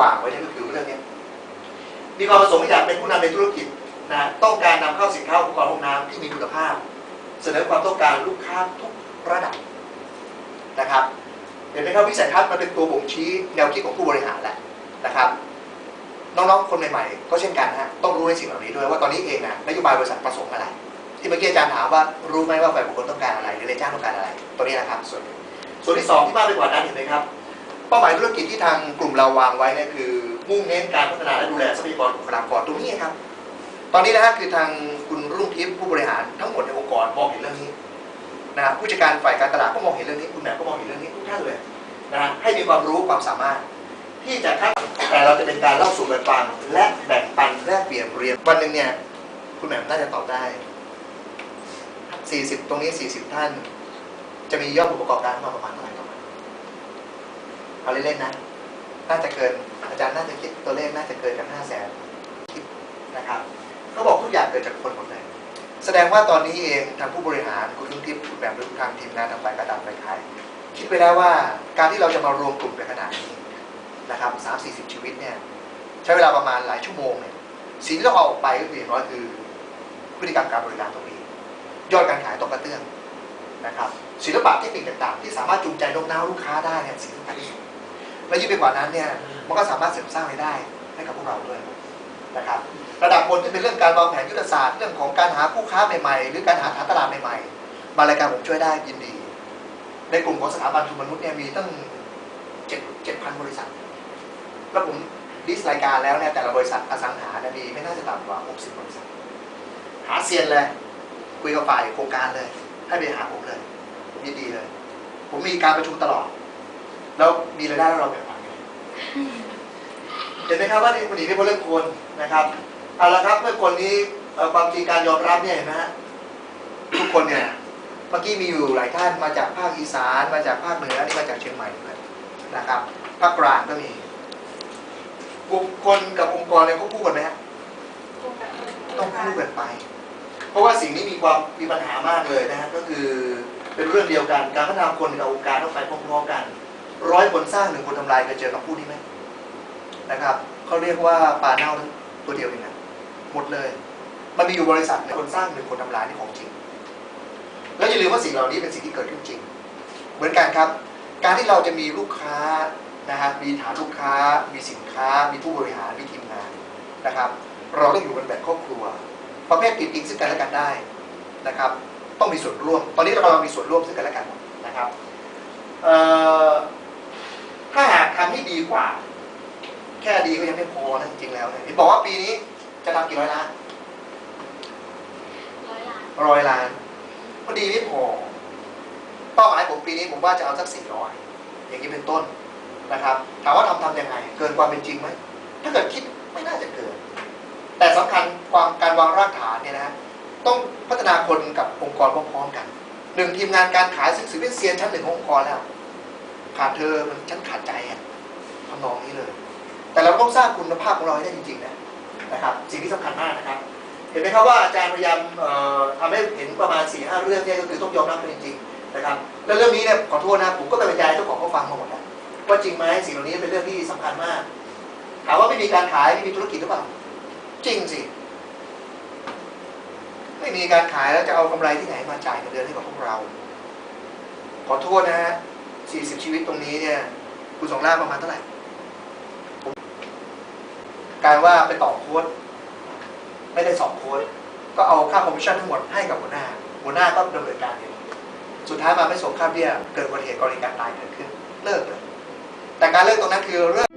วางไว้เนี่ยก็คือเรื่องนี้มีความประสงค์อยากเป็นผู้นำในธุรกิจนะต้องการนำเข้าสินค้าอุปกรณ์ห้องน้ำที่มีคุณภาพ เสนอความต้องการลูกค้าทุกระดับนะครับเห็นไหมครับวิสัยทัศน์มันเป็นตัวบ่งชี้แนวคิดของผู้บริหารแหละนะครับ น้องๆคนใหม่ๆ ก็เช่นกันฮะต้องรู้ในสิ่งเหล่านี้ด้วยว่าตอนนี้เองนะนโยบายบริษัทประสงค์อะไร ที่เมื่อกี้อาจารย์ถามว่ารู้ไหมว่าฝ่ายบุคคลต้องการอะไรหรือนายจ้างต้องการอะไร ตัวนี้นะครับส่วนส่วนที่สองที่มากไปกว่านั้นเห็นไหมครับ เป้าหมายธุรกิจที่ทางกลุ่มเราวางไว้เนี่ยคือ มุ่งเน้นการพัฒนาและดูแลทรัพยากรบุคลากรตรงนี้ครับ ตอนนี้นะฮะคือทางคุณรุ่งทิพย์ผู้บริหารทั้งหมดในองค์กรมองเห็นเรื่องนี้นะครับผู้จัดการฝ่ายการตลาดก็มองเห็นเรื่องนี้คุณแหม่มก็มองเห็นเรื่องนี้ทุกท่านเลยนะให้มีความรู้ความสามารถ ที่จะคัดแต่เราจะเป็นการเล่าสู่กันฟังและแบ่งปันแลกเปลี่ยนเรียนวันหนึ่งเนี่ยคุณแหม่มน่าจะตอบได้ 40 ตรงนี้ 40 ท่าน จะมียอดผู้ประกอบการมาประมาณเท่าไหร่ต่อมา เอาเล่นๆนะ น่าจะเกิน อาจารย์น่าจะคิดตัวเลขน่าจะเกินกัน5แสนคิดนะครับเขาบอกทุกอย่างเกิดจากคนหมดเลย แสดงว่าตอนนี้เองทางผู้บริหารคุณลุงทิพย์คุณแบบหรือทางทีมงานทางฝ่ายกรตลาดฝ่ายขายคิดไปแล้วว่าการที่เราจะมารวมกลุ่มในขนาดนี้นะครับสามสี่สิบชีวิตเนี่ยใช้เวลาประมาณหลายชั่วโมงเนี่ยสิ่งที่ต้องเอาออกไปก็คืออย่างน้อยคือพฤติกรรมการบริการตรงนี้ ยอดการขายต้องกระเตื้องนะครับศิลปะเทคนิคต่างๆ ที่สามารถจูงใจโน้มน้าวลูกค้าได้เนี่ยสิ่งสำคัญที่สุด และยิ่งไปกว่านั้นเนี่ยมันก็สามารถเสริมสร้างรายได้ให้กับพวกเราด้วยนะครับ ระดับบนที่เป็นเรื่องการวางแผนยุทธศาสตร์เรื่องของการหาคู่ค้าใหม่ๆ หรือการหาฐานตลาดใหม่ๆ มารายการผมช่วยได้ยินดี ในกลุ่มของสถาบันทุนมนุษย์เนี่ยมีตั้งเจ็ดเจ็ดพันบริษัท แล้วผมลิสต์รายการแล้วเนี่ยแต่ละบริษัทอสังหาเนี่ยมีไม่น่าจะต่ำกว่า 60 บริษัท หาเซียนเลย คุยกับฝ่ายโครงการเลย ให้ไปหาผมเลยยินดีเลย ผมมีการประชุมตลอด แล้วมีรายได้แล้วเราแบ่งปันกันเห็นไหมครับว่านี่คนหนีไม่พ้นเรื่องคนนะครับเอาละครับเมื่อคนนี้เอ่อความจริงการยอมรับเนี่ยเห็นไหมฮะทุกคนเนี่ยเมื่อกี้มีอยู่หลายท่านมาจากภาคอีสานมาจากภาคเหนือนี่มาจากเชียงใหม่ด้วยนะครับภาคกลางก็มีบุคคลกับองค์กรเนี่ยเขาคู่กันไหมฮะต้องคู่กันไป เพราะว่าสิ่งนี้มีความมีปัญหามากเลยนะฮะก็คือเป็นเรื่องเดียวกันการพัฒนาคนกับองค์การต้องไปพร้อมๆกัน ร้อยคนสร้างหนึ่งคนทำลายเคยเจอคำพูดนี้ไหมนะครับเขาเรียกว่าปลาเน่าตัวเดียวเองนะหมดเลย มันมีอยู่บริษัทเนี่ยคนสร้างหนึ่งคนทำลายนี่ของจริง แล้วอย่าลืมว่าสิ่งเหล่านี้เป็นสิ่งที่เกิดขึ้นจริง เหมือนกันครับ การที่เราจะมีลูกค้านะครับมีฐานลูกค้า มีสินค้า มีผู้บริหารมีทีมงานนะครับ เราต้องอยู่กันแบบครอบครัว ประเภทติดอิงซึ่งกันและกันได้นะครับ ต้องมีส่วนร่วม ตอนนี้เรากำลังมีส่วนร่วมซึ่งกันและกันนะครับเอ่อ ถ้าหากทำให้ดีกว่า แค่ดีก็ยังไม่พอนะจริงๆแล้วเนี่ยเห็นบอกว่าปีนี้จะทำกี่ร้อยล้านร้อยล้านร้อยล้านพอดีไม่พอ เป้าหมายผมปีนี้ผมว่าจะเอาสักสี่ร้อยอย่างนี้เป็นต้นนะครับถามว่าทำทำยังไง เกินความเป็นจริงไหมถ้าเกิดคิดไม่น่าจะเกิน แต่สำคัญความการวางรากฐานเนี่ยนะต้องพัฒนาคนกับองค์กรพร้อมๆกันหนึ่งทีมงานการขายซึ่งถือเป็นเซียนชั้นหนึ่งขององค์กรแล้ว ขาดเธอมันฉันขาดใจอะทำนองนี้เลย แต่เราต้องสร้างคุณภาพของเราให้ได้จริงๆนะนะครับ สิ่งที่สำคัญมากนะครับ เห็นไหมครับว่าอาจารย์พยายามเอ่อทำให้เห็นประมาณ4ี่ห้าเรื่องเนี่ยก็คือต้องยอมรับกันจริงนะครับ แล้วเรื่องนี้เนี่ยขอโทษนะผมก็ไปบรรยายเจ้าของเขาฟังมาหมดแล้วว่าจริงไหมสิ่งเหล่านี้เป็นเรื่องที่สำคัญมากถามว่าไม่มีการขายไม่มีธุรกิจหรือเปล่า จริงสิไม่มีการขายแล้วจะเอากำไรที่ไหนมาจ่ายเงินเดือนให้กับพวกเรา ขอโทษนะฮะ 40 ชีวิตตรงนี้เนี่ยคุณสองล่าประมาณเท่าไหร่กลายว่าไปต่อโค้ดไม่ได้สองโค้ดก็เอาค่าคอมมิชชั่นทั้งหมดให้กับหัวหน้า หัวหน้าก็ดำเนินการเองสุดท้ายมาไม่ส่งค่าเบี้ยเกิดอุบัติเหตุกรณีการตายเกิดขึ้น เลิกเลยแต่การเลิกตรงนั้นคือเลิก